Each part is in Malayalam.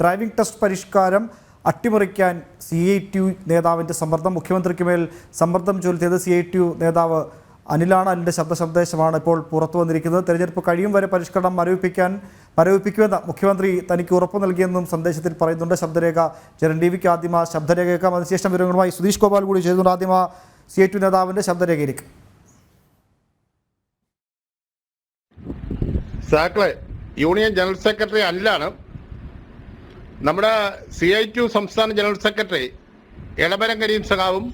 ഡ്രൈവിംഗ് ടെസ്റ്റ് പരിഷ്കാരം അട്ടിമറിക്കാൻ സി ഐ ടി യു നേതാവിന്റെ സമ്മർദ്ദം. മുഖ്യമന്ത്രിക്ക് മേൽ സമ്മർദ്ദം ചൊലുത്തിയത് സി ഐ ടി യു നേതാവ് അനിലാണ്. അനിലിന്റെ ശബ്ദ സന്ദേശമാണ് ഇപ്പോൾ പുറത്തു വന്നിരിക്കുന്നത്. തെരഞ്ഞെടുപ്പ് കഴിയും വരെ പരിഷ്കരണം മരവിപ്പിക്കാൻ മരവിപ്പിക്കുമെന്ന് മുഖ്യമന്ത്രി തനിക്ക് ഉറപ്പ് നൽകിയെന്നും സന്ദേശത്തിൽ പറയുന്നുണ്ട്. ശബ്ദരേഖ ജനൻ ടി വിക്ക് ആദ്യം ശബ്ദരേഖ കേൾക്കാം അതിനുശേഷം വിവരങ്ങളുമായി സുധീഷ് ഗോപാൽ കൂടി ചെയ്തുകൊണ്ട് ആദ്യമ സി ഐ ടി നേതാവിന്റെ ശബ്ദരേഖയിലേക്ക്. സാക്കളെ യൂണിയൻ ജനറൽ സെക്രട്ടറി അനിലാണ് നമ്മുടെ സി ഐ ടു സംസ്ഥാന ജനറൽ സെക്രട്ടറി എളമരം കരീം സഖാവും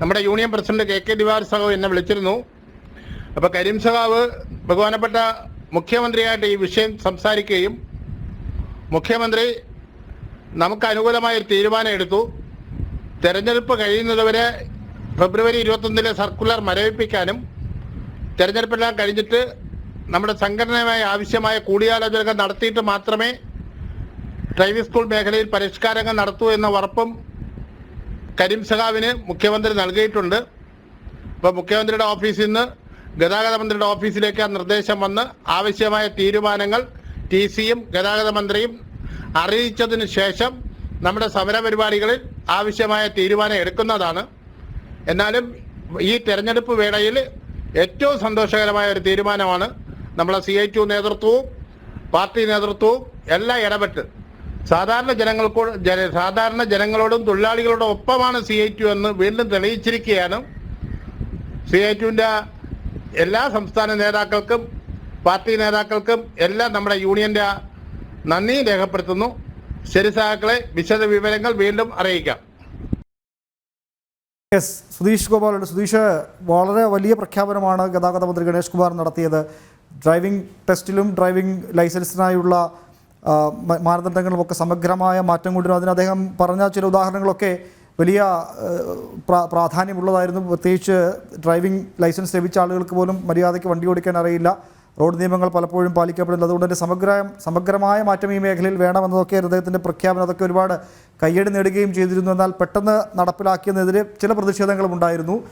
നമ്മുടെ യൂണിയൻ പ്രസിഡന്റ് കെ കെ ദിവാർ സഖാവ് എന്നെ വിളിച്ചിരുന്നു. അപ്പോൾ കരീം സഖാവ് ബഹുമാനപ്പെട്ട മുഖ്യമന്ത്രിയായിട്ട് ഈ വിഷയം സംസാരിക്കുകയും മുഖ്യമന്ത്രി നമുക്ക് അനുകൂലമായ ഒരു തീരുമാനം എടുത്തു. തെരഞ്ഞെടുപ്പ് കഴിയുന്നതുവരെ ഫെബ്രുവരി ഇരുപത്തൊന്നിലെ സർക്കുലർ മരവിപ്പിക്കാനും തെരഞ്ഞെടുപ്പെല്ലാം കഴിഞ്ഞിട്ട് നമ്മുടെ സംഘടനയുമായി ആവശ്യമായ കൂടിയാലോചനകൾ നടത്തിയിട്ട് മാത്രമേ ഡ്രൈവിംഗ് സ്കൂൾ മേഖലയിൽ പരിഷ്കാരങ്ങൾ നടത്തൂ എന്ന ഉറപ്പും കരീം സഖാവിന് മുഖ്യമന്ത്രി നൽകിയിട്ടുണ്ട്. അപ്പോൾ മുഖ്യമന്ത്രിയുടെ ഓഫീസിൽ നിന്ന് ഗതാഗത മന്ത്രിയുടെ ഓഫീസിലേക്ക് ആ നിർദ്ദേശം വന്ന് ആവശ്യമായ തീരുമാനങ്ങൾ ടി സിയും ഗതാഗത മന്ത്രിയും അറിയിച്ചതിന് ശേഷം നമ്മുടെ സമര പരിപാടികളിൽ ആവശ്യമായ തീരുമാനം എടുക്കുന്നതാണ്. എന്നാലും ഈ തെരഞ്ഞെടുപ്പ് വേളയിൽ ഏറ്റവും സന്തോഷകരമായ ഒരു തീരുമാനമാണ് നമ്മളെ സി ഐ നേതൃത്വവും പാർട്ടി നേതൃത്വവും എല്ലാം ഇടപെട്ട് സാധാരണ ജനങ്ങൾക്കോട് സാധാരണ ജനങ്ങളോടും തൊഴിലാളികളോടും ഒപ്പമാണ് സി ഐ ടു എന്ന് വീണ്ടും തെളിയിച്ചിരിക്കുകയാണ്. സി ഐ ടുവിന്റെ എല്ലാ സംസ്ഥാന നേതാക്കൾക്കും പാർട്ടി നേതാക്കൾക്കും എല്ലാം നമ്മുടെ യൂണിയന്റെ നന്ദി രേഖപ്പെടുത്തുന്നു. ശരി സഹാക്കളെ വിശദ വിവരങ്ങൾ വീണ്ടും അറിയിക്കാം. എസ് സുധീഷ് ഗോപാലുണ്ട്. സുധീഷ് വളരെ വലിയ പ്രഖ്യാപനമാണ് ഗതാഗത മന്ത്രി ഗണേഷ് കുമാർ നടത്തിയത്. ഡ്രൈവിംഗ് ടെസ്റ്റിലും ഡ്രൈവിംഗ് ലൈസൻസിനായുള്ള ആ, മ- മാനദണ്ഡങ്ങളിലുമൊക്കെ സമഗ്രമായ മാറ്റം കൊണ്ടുവരും അതിന് അദ്ദേഹം പറഞ്ഞ ചില ഉദാഹരണങ്ങളൊക്കെ വലിയ പ്രാധാന്യമുള്ളതായിരുന്നു. പ്രത്യേകിച്ച് ഡ്രൈവിംഗ് ലൈസൻസ് ലഭിച്ച ആളുകൾക്ക് പോലും മര്യാദയ്ക്ക് വണ്ടി ഓടിക്കാൻ അറിയില്ല. റോഡ് നിയമങ്ങൾ പലപ്പോഴും പാലിക്കപ്പെടുന്നില്ല അതുകൊണ്ട് തന്നെ സമഗ്ര സമഗ്രമായ മാറ്റം ഈ മേഖലയിൽ വേണമെന്നതൊക്കെ അദ്ദേഹത്തിന്റെ പ്രഖ്യാപനം അതൊക്കെ ഒരുപാട് കയ്യടി നേടുകയും ചെയ്തിരുന്നു. എന്നാൽ പെട്ടെന്ന് നടപ്പിലാക്കിയതിനെതിരെ ചില പ്രതിഷേധങ്ങളും ഉണ്ടായിരുന്നു.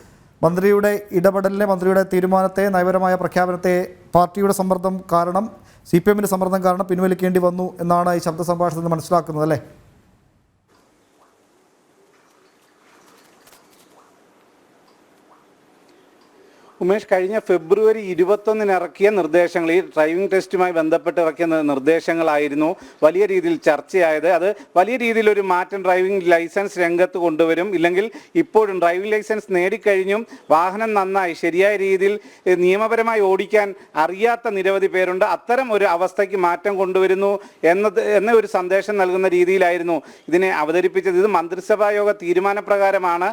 മന്ത്രിയുടെ ഇടപെടലിനെ മന്ത്രിയുടെ തീരുമാനത്തെ നയപരമായ പ്രഖ്യാപനത്തെ പാർട്ടിയുടെ സമ്മർദ്ദം കാരണം സി പി എമ്മിന്റെ സമ്മർദ്ദം കാരണം പിൻവലിക്കേണ്ടി വന്നു എന്നാണ് ഈ ശബ്ദ സംഭാഷണത്തിൽ മനസ്സിലാക്കുന്നത് അല്ലേ? ഉമേഷ് കഴിഞ്ഞ ഫെബ്രുവരി ഇരുപത്തൊന്നിന് ഇറക്കിയ നിർദ്ദേശങ്ങൾ ഈ ഡ്രൈവിംഗ് ടെസ്റ്റുമായി ബന്ധപ്പെട്ട് ഇറക്കിയ നിർദ്ദേശങ്ങളായിരുന്നു വലിയ രീതിയിൽ ചർച്ചയായത്. അത് വലിയ രീതിയിൽ ഒരു മാറ്റം ഡ്രൈവിംഗ് ലൈസൻസ് രംഗത്ത് കൊണ്ടുവരും. ഇല്ലെങ്കിൽ ഇപ്പോഴും ഡ്രൈവിംഗ് ലൈസൻസ് നേടിക്കഴിഞ്ഞും വാഹനം നന്നായി ശരിയായ രീതിയിൽ നിയമപരമായി ഓടിക്കാൻ അറിയാത്ത നിരവധി പേരുണ്ട്. അത്തരം ഒരു അവസ്ഥയ്ക്ക് മാറ്റം കൊണ്ടുവരുന്നു എന്നത് എന്ന ഒരു സന്ദേശം നൽകുന്ന രീതിയിലായിരുന്നു ഇതിനെ അവതരിപ്പിച്ചത്. ഇത് മന്ത്രിസഭാ യോഗ തീരുമാനപ്രകാരമാണ്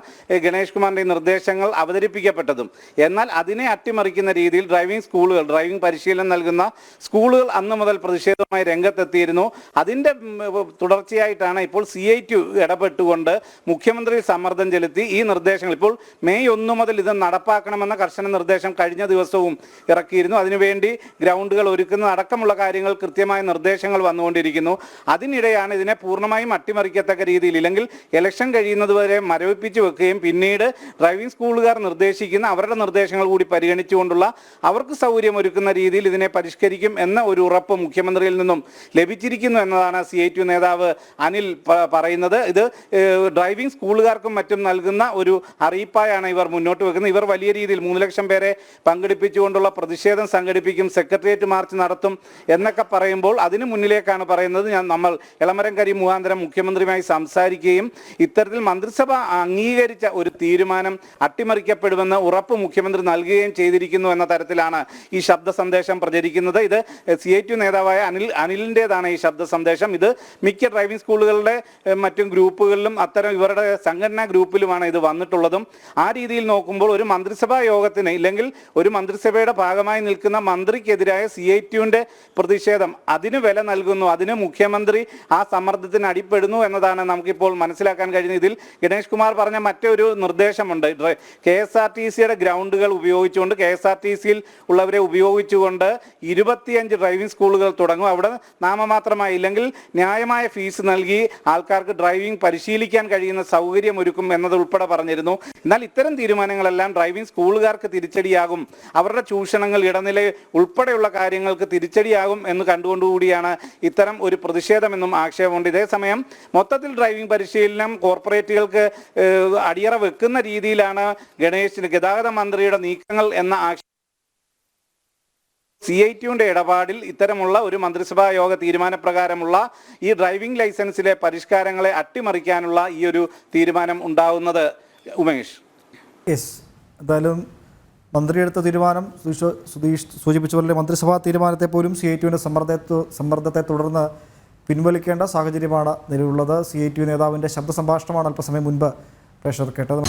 ഗണേഷ് കുമാറിന്റെ നിർദ്ദേശങ്ങൾ അവതരിപ്പിക്കപ്പെട്ടതും. എന്നാൽ അതിനെ അട്ടിമറിക്കുന്ന രീതിയിൽ ഡ്രൈവിംഗ് സ്കൂളുകൾ ഡ്രൈവിംഗ് പരിശീലനം നൽകുന്ന സ്കൂളുകൾ അന്ന് മുതൽ പ്രതിഷേധവുമായി രംഗത്തെത്തിയിരുന്നു. അതിന്റെ തുടർച്ചയായിട്ടാണ് ഇപ്പോൾ സി ഐ ടു ഇടപെട്ടുകൊണ്ട് മുഖ്യമന്ത്രി സമ്മർദ്ദം ചെലുത്തി ഈ നിർദ്ദേശങ്ങൾ. ഇപ്പോൾ മെയ് ഒന്ന് മുതൽ ഇത് നടപ്പാക്കണമെന്ന കർശന നിർദ്ദേശം കഴിഞ്ഞ ദിവസവും ഇറക്കിയിരുന്നു. അതിനുവേണ്ടി ഗ്രൗണ്ടുകൾ ഒരുക്കുന്ന അടക്കമുള്ള കാര്യങ്ങൾ കൃത്യമായ നിർദ്ദേശങ്ങൾ വന്നുകൊണ്ടിരിക്കുന്നു. അതിനിടെയാണ് ഇതിനെ പൂർണമായും അട്ടിമറിക്കത്തക്ക രീതിയിൽ ഇല്ലെങ്കിൽ ഇലക്ഷൻ കഴിയുന്നതുവരെ മരവിപ്പിച്ച് വെക്കുകയും പിന്നീട് ഡ്രൈവിംഗ് സ്കൂളുകാർ നിർദ്ദേശിക്കുന്ന അവരുടെ നിർദ്ദേശങ്ങൾ കൂടി പരിഗണിച്ചുകൊണ്ടുള്ള അവർക്ക് സൗകര്യമൊരുക്കുന്ന രീതിയിൽ ഇതിനെ പരിഷ്കരിക്കും എന്ന ഒരു ഉറപ്പ് മുഖ്യമന്ത്രിയിൽ നിന്നും ലഭിച്ചിരിക്കുന്നു എന്നതാണ് സി ഐ ടി നേതാവ് അനിൽ പറയുന്നത്. ഇത് ഡ്രൈവിംഗ് സ്കൂളുകാർക്കും മറ്റും നൽകുന്ന ഒരു അറിയിപ്പായാണ് ഇവർ മുന്നോട്ട് വെക്കുന്നത്. ഇവർ വലിയ രീതിയിൽ മൂന്ന് ലക്ഷം പേരെ പങ്കെടുപ്പിച്ചുകൊണ്ടുള്ള പ്രതിഷേധം സംഘടിപ്പിക്കും സെക്രട്ടേറിയറ്റ് മാർച്ച് നടത്തും എന്നൊക്കെ പറയുമ്പോൾ അതിന് മുന്നിലേക്കാണ് പറയുന്നത്. ഞാൻ നമ്മൾ ഇളമരം കരി മുഖാന്തരം മുഖ്യമന്ത്രിയുമായി സംസാരിക്കുകയും ഇത്തരത്തിൽ മന്ത്രിസഭ അംഗീകരിച്ച ഒരു തീരുമാനം അട്ടിമറിക്കപ്പെടുമെന്ന് ഉറപ്പ് മുഖ്യമന്ത്രി നൽകുകയും ചെയ്തിരിക്കുന്നു എന്ന തരത്തിലാണ് ഈ ശബ്ദ സന്ദേശം പ്രചരിക്കുന്നത്. ഇത് സി ഐ ടി നേതാവായ അനിൽ അനിലിന്റെതാണ് ഈ ശബ്ദ സന്ദേശം. ഇത് മിക്ക ഡ്രൈവിംഗ് സ്കൂളുകളുടെ മറ്റും ഗ്രൂപ്പുകളിലും അത്തരം ഇവരുടെ സംഘടനാ ഗ്രൂപ്പിലുമാണ് ഇത് വന്നിട്ടുള്ളതും. ആ രീതിയിൽ നോക്കുമ്പോൾ ഒരു മന്ത്രിസഭാ യോഗത്തിന് ഇല്ലെങ്കിൽ ഒരു മന്ത്രിസഭയുടെ ഭാഗമായി നിൽക്കുന്ന മന്ത്രിക്കെതിരായ സി ഐ ടിയുടെ പ്രതിഷേധം അതിന് വില നൽകുന്നു. അതിന് മുഖ്യമന്ത്രി ആ സമ്മർദ്ദത്തിന് അടിപ്പെടുന്നു എന്നതാണ് നമുക്കിപ്പോൾ മനസ്സിലാക്കാൻ കഴിയുന്നത്. ഇതിൽ ഗണേഷ് കുമാർ പറഞ്ഞ മറ്റൊരു നിർദ്ദേശമുണ്ട്. കെ എസ് ആർ ടി സിയുടെ ഗ്രൗണ്ടുകൾ ഉപയോഗിച്ചുകൊണ്ട് കെ എസ് ആർ ടി സിയിൽ ഉള്ളവരെ ഉപയോഗിച്ചുകൊണ്ട് ഇരുപത്തിയഞ്ച് ഡ്രൈവിംഗ് സ്കൂളുകൾ തുടങ്ങും. അവിടെ നാമമാത്രമായി ഇല്ലെങ്കിൽ ന്യായമായ ഫീസ് നൽകി ആൾക്കാർക്ക് ഡ്രൈവിംഗ് പരിശീലിക്കാൻ കഴിയുന്ന സൗകര്യം ഒരുക്കും എന്നതുൾപ്പെടെ പറഞ്ഞിരുന്നു. എന്നാൽ ഇത്തരം തീരുമാനങ്ങളെല്ലാം ഡ്രൈവിംഗ് സ്കൂളുകാർക്ക് തിരിച്ചടിയാകും. അവരുടെ ചൂഷണങ്ങൾ ഇടനില ഉൾപ്പെടെയുള്ള കാര്യങ്ങൾക്ക് തിരിച്ചടിയാകും എന്ന് കണ്ടുകൊണ്ടുകൂടിയാണ് ഇത്തരം ഒരു പ്രതിഷേധമെന്നും ആക്ഷേപമുണ്ട്. ഇതേസമയം മൊത്തത്തിൽ ഡ്രൈവിംഗ് പരിശീലനം കോർപ്പറേറ്റുകൾക്ക് അടിയറ വെക്കുന്ന രീതിയിലാണ് ഗണേശിന് ഗതാഗത മന്ത്രിയുടെ നീക്കങ്ങൾ എന്ന ആക്ഷേപം സി ഐ ടിയുടെ ഇടപാടിൽ ഇത്തരമുള്ള ഒരു മന്ത്രിസഭാ യോഗ തീരുമാനപ്രകാരമുള്ള ഈ ഡ്രൈവിംഗ് ലൈസൻസിലെ പരിഷ്കാരങ്ങളെ അട്ടിമറിക്കാനുള്ള ഈ ഒരു തീരുമാനം ഉണ്ടാവുന്നത്. ഉമേഷ്. യെസ്. എന്തായാലും മന്ത്രി എടുത്ത തീരുമാനം സുധീഷ് സുധീഷ് സൂചിപ്പിച്ച പോലെ മന്ത്രിസഭാ തീരുമാനത്തെ പോലും സി ഐ ടിയുടെ സമ്മർദ്ദത്തെ സമ്മർദ്ദത്തെ തുടർന്ന് പിൻവലിക്കേണ്ട സാഹചര്യമാണ് നിലവിലുള്ളത്. സി ഐ ടി നേതാവിന്റെ ശബ്ദ സംഭാഷണമാണ് അല്പസമയം മുൻപ് പ്രേക്ഷകർ കേട്ടത്.